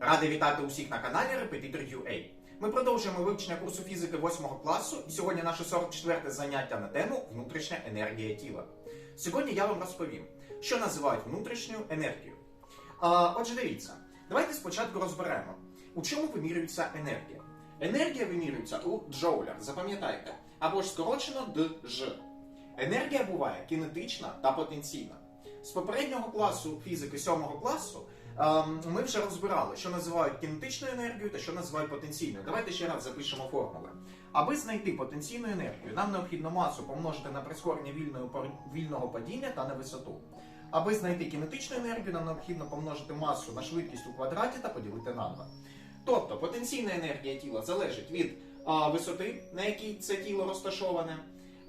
Радий вітати усіх на каналі Repetitor UA. Ми продовжуємо вивчення курсу фізики 8 класу, і сьогодні наше 44 заняття на тему внутрішня енергія тіла. Сьогодні я вам розповім, що називають внутрішньою енергією. А, отже, дивіться, давайте спочатку розберемо, у чому вимірюється енергія. Енергія вимірюється у джоулях, запам'ятайте, або ж скорочено ДЖ. Енергія буває кінетична та потенційна. З попереднього класу фізики 7 класу ми вже розбирали, що називають кінетичною енергією та що називають потенційною. Давайте ще раз запишемо формули. Аби знайти потенційну енергію, нам необхідно масу помножити на прискорення вільної пар- вільного падіння та на висоту. Аби знайти кінетичну енергію, нам необхідно помножити масу на швидкість у квадраті та поділити на 2. Тобто потенційна енергія тіла залежить від а, висоти, на якій це тіло розташоване.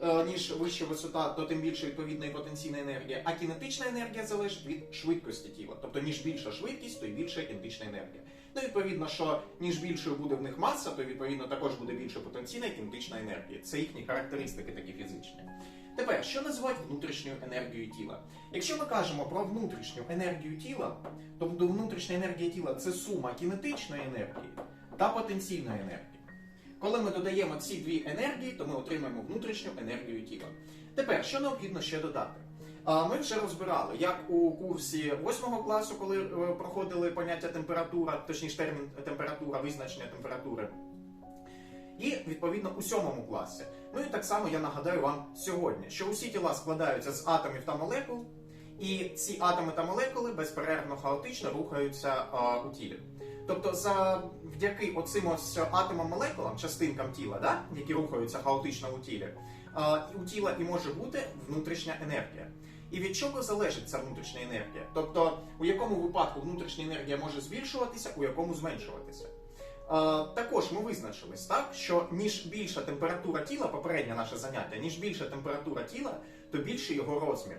Е, ніж вища висота, то тим більше відповідна і потенційна енергія. А кінетична енергія залежить від швидкості тіла. Тобто, ніж більша швидкість, то й більша кінетична енергія. Ну, відповідно, що ніж більшою буде в них маса, то відповідно також буде більше потенційна і кінетична енергія. Це їхні характеристики такі фізичні. Тепер, що називають внутрішньою енергією тіла? Якщо ми кажемо про внутрішню енергію тіла, то внутрішня енергія тіла це сума кінетичної енергії та потенційної енергії. Коли ми додаємо ці дві енергії, то ми отримаємо внутрішню енергію тіла. Тепер, що необхідно ще додати? Ми вже розбирали, як у курсі 8 класу, коли е, проходили поняття температура, точніше термін температура, визначення температури. І відповідно у 7 класі. Ну і так само я нагадаю вам сьогодні, що усі тіла складаються з атомів та молекул, і ці атоми та молекули безперервно хаотично рухаються а, у тілі. Тобто, завдяки оцим ось атомам молекулам, частинкам тіла, да, які рухаються хаотично у тілі, у тіла і може бути внутрішня енергія. І від чого залежить ця внутрішня енергія? Тобто, у якому випадку внутрішня енергія може збільшуватися, у якому зменшуватися. Також ми визначились, так, що ніж більша температура тіла, попереднє наше заняття, ніж більша температура тіла, то більший його розмір.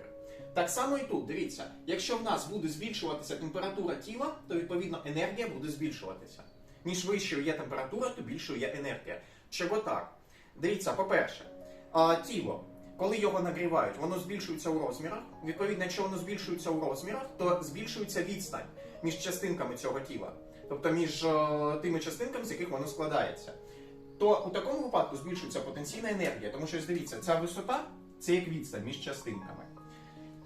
Так само і тут, дивіться, якщо в нас буде збільшуватися температура тіла, то відповідно енергія буде збільшуватися. Ніж вищою є температура, то більшою є енергія. Чого так? Дивіться, по-перше, тіло, коли його нагрівають, воно збільшується у розмірах. Відповідно, якщо воно збільшується у розмірах, то збільшується відстань між частинками цього тіла, тобто між е, тими частинками, з яких воно складається. То у такому випадку збільшується потенційна енергія, тому що дивіться, ця висота це як відстань між частинками.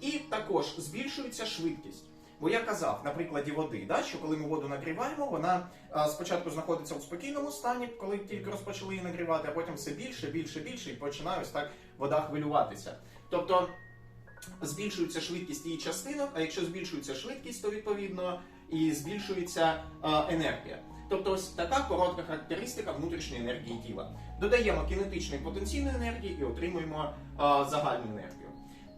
І також збільшується швидкість. Бо я казав на прикладі води, да, що коли ми воду нагріваємо, вона а, спочатку знаходиться у спокійному стані, коли тільки розпочали її нагрівати, а потім все більше, більше, більше, і починає ось так вода хвилюватися. Тобто збільшується швидкість її частинок, а якщо збільшується швидкість, то відповідно і збільшується а, енергія. Тобто ось така коротка характеристика внутрішньої енергії тіла. Додаємо кінетичну і потенційну енергію і отримуємо а, загальну енергію.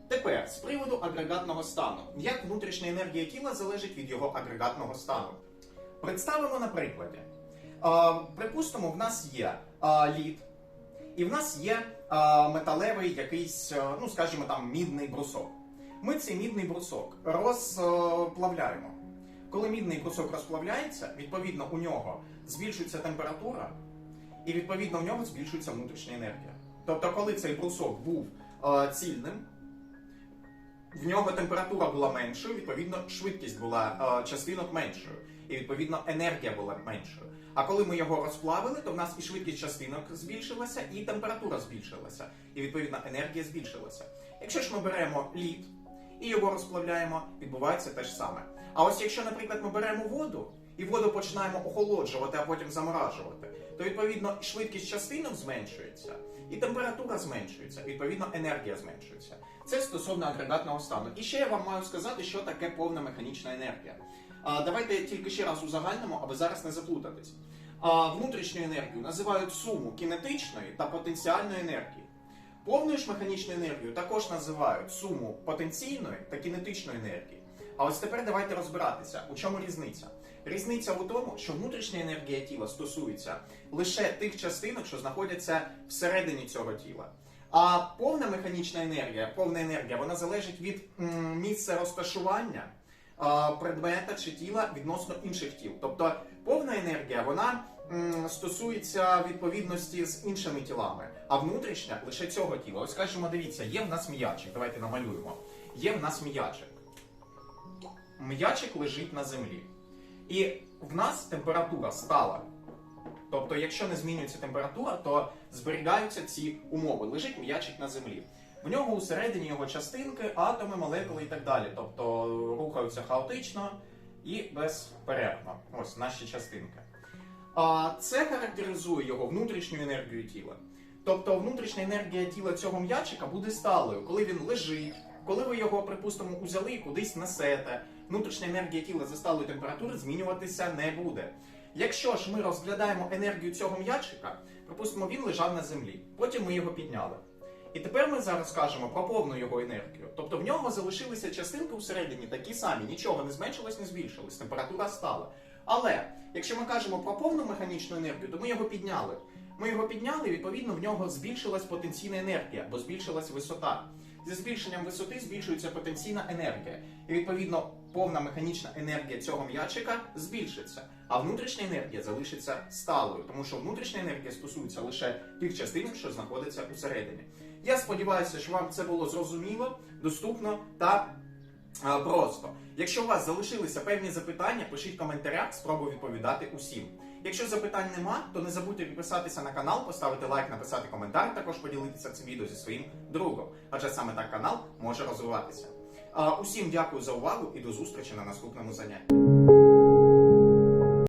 Тепер з приводу агрегатного стану. Як внутрішня енергія тіла залежить від його агрегатного стану? Представимо на прикладі. Припустимо, в нас є лід, і в нас є металевий якийсь, ну скажімо там, мідний брусок. Ми цей мідний брусок розплавляємо. Коли мідний брусок розплавляється, відповідно у нього збільшується температура, і відповідно в нього збільшується внутрішня енергія. Тобто, коли цей брусок був цільним, в нього температура була меншою, відповідно, швидкість була е, частинок меншою, і відповідно енергія була меншою. А коли ми його розплавили, то в нас і швидкість частинок збільшилася, і температура збільшилася, і відповідно енергія збільшилася. Якщо ж ми беремо лід і його розплавляємо, відбувається те ж саме. А ось якщо, наприклад, ми беремо воду і воду починаємо охолоджувати, а потім заморажувати, то відповідно швидкість частинок зменшується, і температура зменшується, відповідно енергія зменшується. Це стосовно агрегатного стану. І ще я вам маю сказати, що таке повна механічна енергія. А, давайте тільки ще раз узагальнимо, аби зараз не заплутатись. А, внутрішню енергію називають суму кінетичної та потенціальної енергії. Повною ж механічною енергією також називають суму потенційної та кінетичної енергії. А ось тепер давайте розбиратися, у чому різниця. Різниця у тому, що внутрішня енергія тіла стосується лише тих частинок, що знаходяться всередині цього тіла. А повна механічна енергія, повна енергія, вона залежить від місця розташування предмета чи тіла відносно інших тіл. Тобто повна енергія вона стосується відповідності з іншими тілами, а внутрішня лише цього тіла. Ось скажімо, дивіться, є в нас м'ячик. Давайте намалюємо. Є в нас м'ячик. М'ячик лежить на землі. І в нас температура стала. Тобто, якщо не змінюється температура, то зберігаються ці умови. Лежить м'ячик на землі. В нього усередині його частинки, атоми, молекули і так далі. Тобто рухаються хаотично і безперервно. Ось наші частинки. А це характеризує його внутрішню енергію тіла. Тобто внутрішня енергія тіла цього м'ячика буде сталою, коли він лежить, коли ви його, припустимо, узяли і кудись несете. Внутрішня енергія тіла за сталої температури змінюватися не буде. Якщо ж ми розглядаємо енергію цього м'ячика, припустимо, він лежав на землі, потім ми його підняли. І тепер ми зараз кажемо про повну його енергію. Тобто в нього залишилися частинки всередині такі самі, нічого не зменшилось, не збільшилось, температура стала. Але якщо ми кажемо про повну механічну енергію, то ми його підняли. Ми його підняли, і відповідно в нього збільшилась потенційна енергія, бо збільшилась висота. Зі збільшенням висоти збільшується потенційна енергія. І відповідно повна механічна енергія цього м'ячика збільшиться, а внутрішня енергія залишиться сталою, тому що внутрішня енергія стосується лише тих частинок, що знаходяться усередині. Я сподіваюся, що вам це було зрозуміло, доступно та е, просто. Якщо у вас залишилися певні запитання, пишіть в коментарях, спробую відповідати усім. Якщо запитань нема, то не забудьте підписатися на канал, поставити лайк, написати коментар, також поділитися цим відео зі своїм другом, адже саме так канал може розвиватися. Усім дякую за увагу і до зустрічі на наступному занятті.